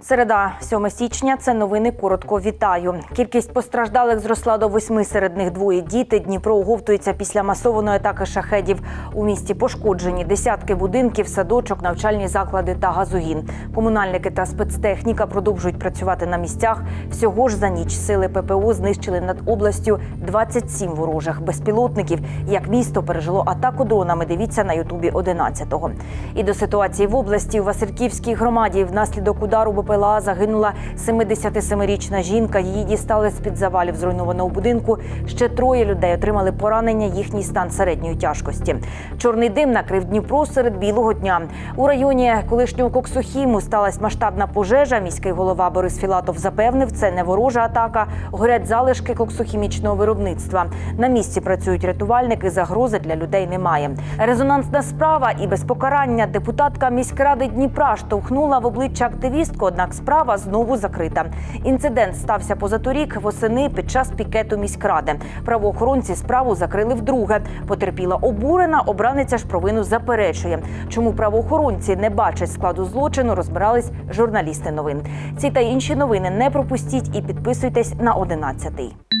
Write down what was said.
Середа, 7 січня. Це новини. Коротко вітаю. Кількість постраждалих зросла до восьми. Серед них двоє діти. Дніпро оговтується після масованої атаки шахедів. У місті пошкоджені десятки будинків, садочок, навчальні заклади та газогін. Комунальники та спецтехніка продовжують працювати на місцях. Всього ж за ніч сили ППО знищили над областю 27 ворожих безпілотників. Як місто пережило атаку дронами. Дивіться на Ютубі 11-го. І до ситуації в області у Васильківській громаді внаслідок удару БПЛА загинула 77-річна жінка. Її дістали з під завалів зруйнованого будинку. Ще троє людей отримали поранення. Їхній стан середньої тяжкості. Чорний дим накрив Дніпро серед білого дня. У районі колишнього Коксохіму сталася масштабна пожежа. Міський голова Борис Філатов запевнив, це не ворожа атака. Горять залишки коксохімічного виробництва. На місці працюють рятувальники. Загрози для людей немає. Резонансна справа і без покарання депутатка міськради Дніпра штовхнула в обличчя активістку. Однак справа знову закрита. Інцидент стався позаторік восени під час пікету міськради. Правоохоронці справу закрили вдруге. Потерпіла обурена. Обраниця ж провину заперечує. Чому правоохоронці не бачать складу злочину? Розбирались журналісти новин. Ці та інші новини не пропустіть і підписуйтесь на 11.